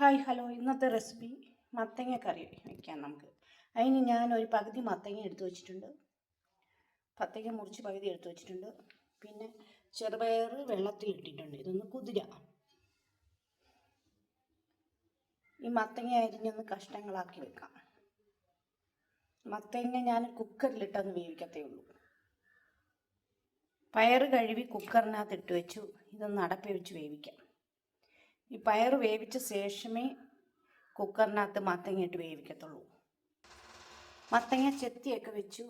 Hi hello. ഇന്നത്തെ recipe മത്തങ്ങ കറി വയ്ക്കാം നമുക്ക്. അതിന് ഞാൻ ഒരു പകുതി മത്തങ്ങ എടുത്തു വെച്ചിട്ടുണ്ട്. പത്തങ്ങ മുറിച്ച് പകുതി എടുത്തു വെച്ചിട്ടുണ്ട്. പിന്നെ ചെറുപയർ വെള്ളത്തിൽ ഇട്ടിട്ടുണ്ട്. ഇതൊന്ന് കുതിര. ഈ മത്തങ്ങ അരിഞ്ഞൊന്ന് കഷ്ണങ്ങളാക്കി വെക്കാം. മത്തങ്ങ ഞാൻ കുക്കറിലിട്ടൊന്ന് വേവിക്കത്തേ ഉള്ളൂ. പയർ കഴുകി കുക്കറിനകത്ത് ഇട്ട് വെച്ചു. ഇതൊന്ന് അടപ്പി വെച്ച് വേവിക്കാം. ഈ പയർ വേവിച്ച ശേഷമേ കുക്കറിനകത്ത് മത്തങ്ങ ഇട്ട് വേവിക്കത്തുള്ളൂ. മത്തങ്ങ ചെത്തിയൊക്കെ വെച്ചു.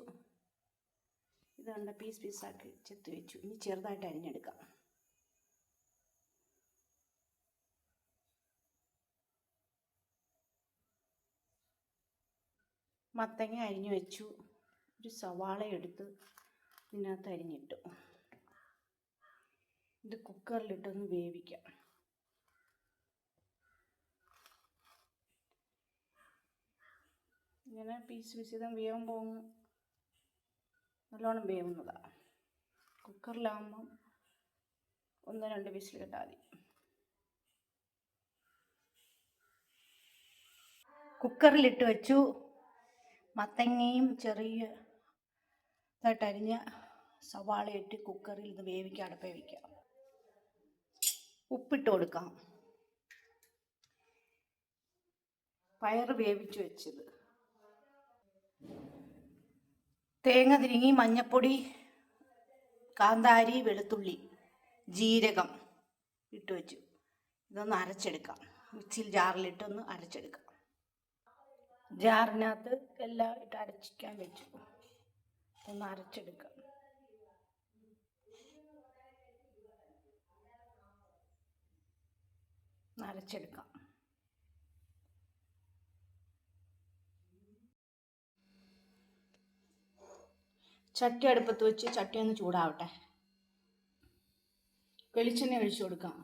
ഇത് കണ്ട പീസ് പീസാക്കി ചെത്തി വെച്ചു. ഇനി ചെറുതായിട്ട് അരിഞ്ഞെടുക്കാം. മത്തങ്ങ അരിഞ്ഞു വെച്ചു. ഒരു സവാള എടുത്ത് ഇതിനകത്ത് അരിഞ്ഞിട്ടു. ഇത് കുക്കറിലിട്ടൊന്ന് വേവിക്കാം. ഇങ്ങനെ പീസ് പീസ് ചെയ്താൽ വേവുമ്പോൾ നല്ലോണം വേവുന്നതാണ് കുക്കറിലാകുമ്പം ഒന്ന് രണ്ട് വിസിൽ കിട്ടാൽ മതി. കുക്കറിലിട്ട് വെച്ചു. മത്തങ്ങയും ചെറിയ ഇതായിട്ട് അരിഞ്ഞ സവാള ഇട്ട് കുക്കറിൽ ഇത് വേവിക്കാം അടപ്പേ വയ്ക്കാം ഉപ്പിട്ട് കൊടുക്കാം. പയർ വേവിച്ച് വെച്ചത്. തേങ്ങ തിരിങ്ങി മഞ്ഞപ്പൊടി കാന്താരി വെളുത്തുള്ളി ജീരകം ഇട്ട് വെച്ചു. ഇതൊന്ന് അരച്ചെടുക്കാം. മിക്സിയിൽ ജാറിലിട്ടൊന്ന് അരച്ചെടുക്കാം. ജാറിനകത്ത് എല്ലാം ഇട്ട് അരച്ചിക്കാൻ വെച്ചു. ഒന്ന് അരച്ചെടുക്കാം. അരച്ചെടുക്കാം. ചട്ടി അടുപ്പത്ത് വെച്ച് ചട്ടി ഒന്ന് ചൂടാവട്ടെ. വെളിച്ചെണ്ണ ഒഴിച്ചു കൊടുക്കാം.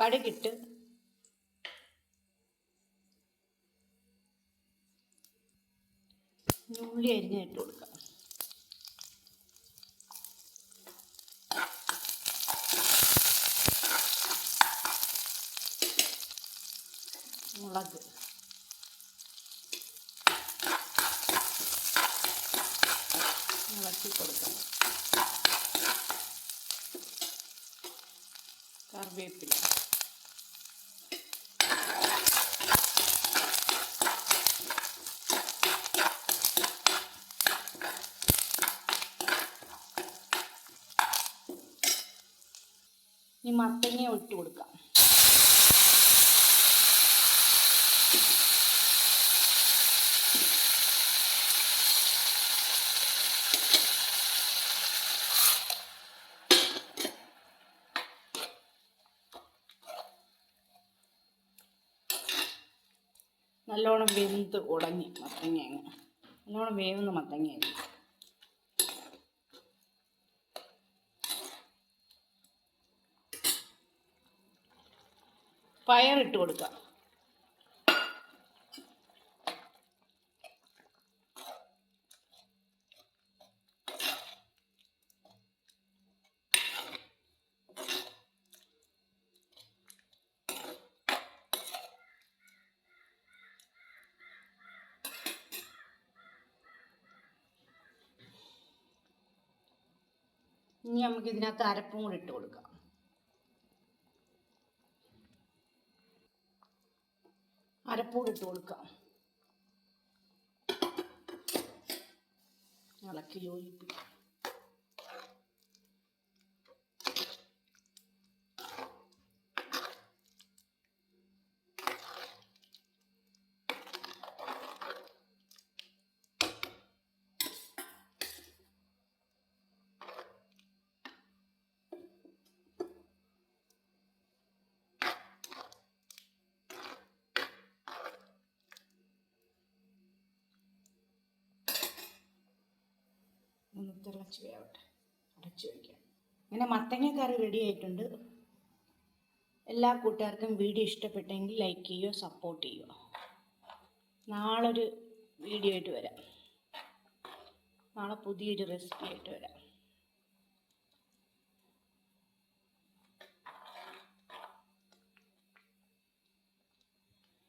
കടുകിട്ട് ഉള്ളി അരിഞ്ഞിട്ട് കൊടുക്കാം. മുളക്. ഇളക്കി കൊടുക്കണം. കറിവേപ്പില. ഇനി മത്തങ്ങ ഇട്ട് കൊടുക്കാം. നല്ലോണം വെന്ത് ഉടഞ്ഞ് മത്തങ്ങ അങ്ങ് നല്ലോണം വേവുന്ന മത്തങ്ങ പയറിട്ട് കൊടുക്കാം. ഇനി നമുക്ക് ഇതിനകത്ത് അരപ്പും കൂടി ഇട്ട് കൊടുക്കാം. അരപ്പൂടി ഇട്ട് കൊടുക്കാം. ഇളക്കി യോജിപ്പിക്കാം. ഒന്ന് തിളച്ച് വേവട്ടെ. അടച്ചു വയ്ക്കാം ഇങ്ങനെ മത്തങ്ങ കറി റെഡി ആയിട്ടുണ്ട്. എല്ലാ കൂട്ടുകാർക്കും വീഡിയോ ഇഷ്ടപ്പെട്ടെങ്കിൽ ലൈക്ക് ചെയ്യുക സപ്പോർട്ട് ചെയ്യുക. നാളൊരു വീഡിയോ ആയിട്ട് വരാം. നാളെ പുതിയൊരു റെസിപ്പി ആയിട്ട് വരാം.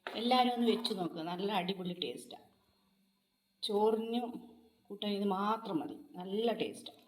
എല്ലാവരും ഒന്ന് വെച്ച് നോക്കുക നല്ല അടിപൊളി ടേസ്റ്റാണ് ചോറിനും കൂട്ടാൻ ഇത് മാത്രം മതി. നല്ല ടേസ്റ്റാണ്